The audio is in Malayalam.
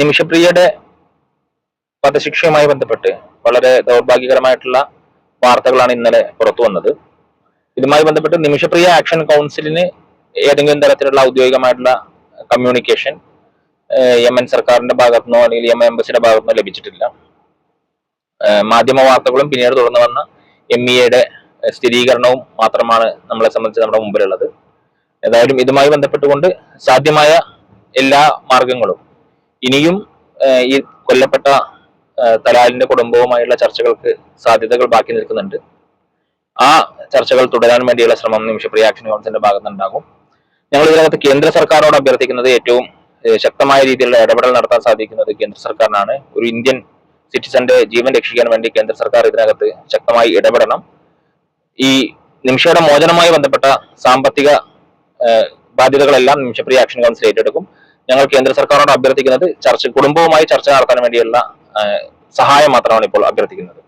നിമിഷപ്രിയയുടെ വധശിക്ഷയുമായി ബന്ധപ്പെട്ട് വളരെ ദൗർഭാഗ്യകരമായിട്ടുള്ള വാർത്തകളാണ് ഇന്നലെ പുറത്തു വന്നത്. ഇതുമായി ബന്ധപ്പെട്ട് നിമിഷപ്രിയ ആക്ഷൻ കൗൺസിലിന് ഏതെങ്കിലും തരത്തിലുള്ള ഔദ്യോഗികമായിട്ടുള്ള കമ്മ്യൂണിക്കേഷൻ യമൻ സർക്കാരിന്റെ ഭാഗത്തു ഭാഗത്തുനിന്നോ അല്ലെങ്കിൽ യമൻ എംബസിയുടെ ഭാഗത്തുനിന്നോ ലഭിച്ചിട്ടില്ല. മാധ്യമ വാർത്തകളും പിന്നീട് തുടർന്ന് വന്ന എം ഇ എയുടെ സ്ഥിരീകരണവും മാത്രമാണ് നമ്മളെ സംബന്ധിച്ച് നമ്മുടെ മുമ്പിലുള്ളത്. ഏതായാലും ഇതുമായി ബന്ധപ്പെട്ടുകൊണ്ട് സാധ്യമായ എല്ലാ മാർഗങ്ങളും ഇനിയും ഈ കൊല്ലപ്പെട്ട തലാലിന്റെ കുടുംബവുമായുള്ള ചർച്ചകൾക്ക് സാധ്യതകൾ ബാക്കി നിൽക്കുന്നുണ്ട്. ആ ചർച്ചകൾ തുടരാൻ വേണ്ടിയുള്ള ശ്രമം നിമിഷപ്രിയ ആക്ഷൻ കൗൺസിലിന്റെ ഭാഗത്തുണ്ടാകും ഞങ്ങൾ ഇതിനകത്ത് കേന്ദ്ര സർക്കാരോട് അഭ്യർത്ഥിക്കുന്നത് ഏറ്റവും ശക്തമായ രീതിയിലുള്ള ഇടപെടൽ നടത്താൻ സാധിക്കുന്നത് കേന്ദ്ര സർക്കാരിനാണ്. ഒരു ഇന്ത്യൻ സിറ്റിസന്റെ ജീവൻ രക്ഷിക്കാൻ വേണ്ടി കേന്ദ്ര സർക്കാർ ഇതിനകത്ത് ശക്തമായി ഇടപെടണം. ഈ നിമിഷയുടെ മോചനവുമായി ബന്ധപ്പെട്ട സാമ്പത്തിക ബാധ്യതകളെല്ലാം നിമിഷപ്രിയ ആക്ഷൻ കൗൺസിൽ ഏറ്റെടുക്കും. ഞങ്ങൾ കേന്ദ്ര സർക്കാരോട് അഭ്യർത്ഥിക്കുന്നത് ചർച്ച കുടുംബവുമായി ചർച്ച നടത്താൻ വേണ്ടിയുള്ള സഹായം മാത്രമാണ് ഇപ്പോൾ അഭ്യർത്ഥിക്കുന്നത്.